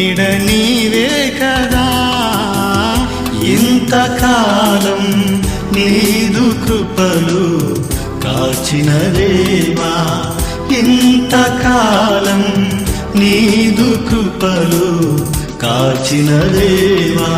నీడ నీవే కదా. ఇంతకాలం నీదు కృపలు కాచిన దేవా ఇంతకాలం నీదు కృపలు కాచిన దేవా